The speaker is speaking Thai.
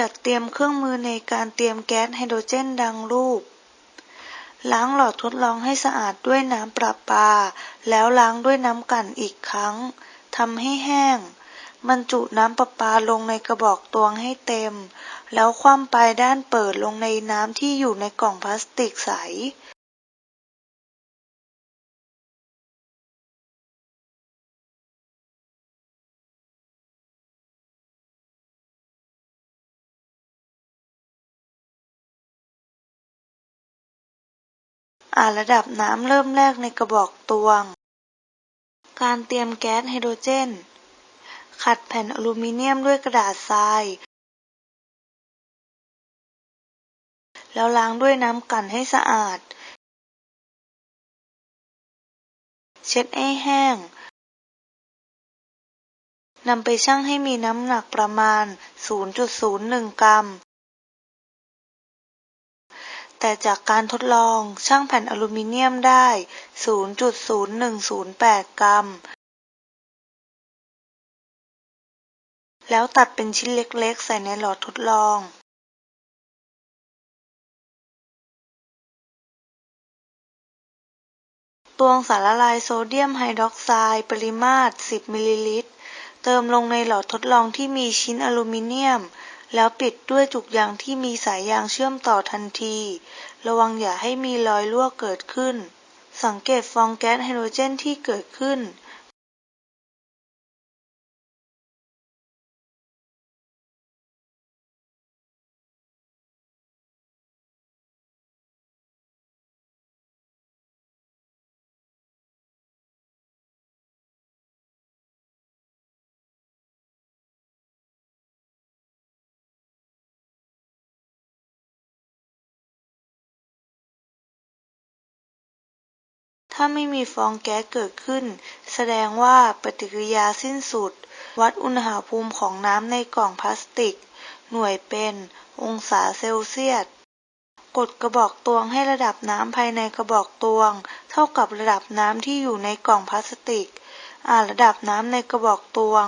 จัดเตรียมเครื่องมือในการเตรียมแก๊สไฮโดรเจนดังรูป ล้างหลอดทดลองให้สะอาดด้วยน้ำประปา แล้วล้างด้วยน้ำกั่นอีกครั้งทำให้แห้งบรรจุน้ำประปาลงในกระบอกตวงให้เต็ม แล้วคว่ำปลายด้านเปิดลงในน้ำที่อยู่ในกล่องพลาสติกใส อ่านระดับน้ำเริ่มแรกในกระบอกตวง การเตรียมแก๊สไฮโดรเจน ขัดแผ่นอลูมิเนียมด้วยกระดาษทราย แล้วล้างด้วยน้ำกั่นให้สะอาด เช็ดให้แห้งนำไปชั่งให้มีน้ำหนักประมาณ 0.01 กรัม แต่จากการทดลองช่างแผ่นอลูมิเนียมได้ 0.0108 กรัม แล้วตัดเป็นชิ้นเล็กๆ ใส่ในหลอดทดลองตวงสารละลายโซเดียมไฮดรอกไซด์ปริมาตร 10 มิลลิลิตร เติมลงในหลอดทดลองที่มีชิ้นอลูมิเนียม แล้วปิดด้วยจุกยางที่มีสายยางเชื่อมต่อทันที ระวังอย่าให้มีรอยรั่วเกิดขึ้น สังเกตฟองแก๊สไฮโดรเจนที่เกิดขึ้น ถ้าไม่มีฟองแก๊สเกิดขึ้น แสดงว่าปฏิกิริยาสิ้นสุด วัดอุณหภูมิของน้ำในกล่องพลาสติก หน่วยเป็นองศาเซลเซียสกดกระบอกตวงให้ระดับน้ำภายในกระบอกตวง เท่ากับระดับน้ำที่อยู่ในกล่องพลาสติก อ่านระดับน้ำในกระบอกตวง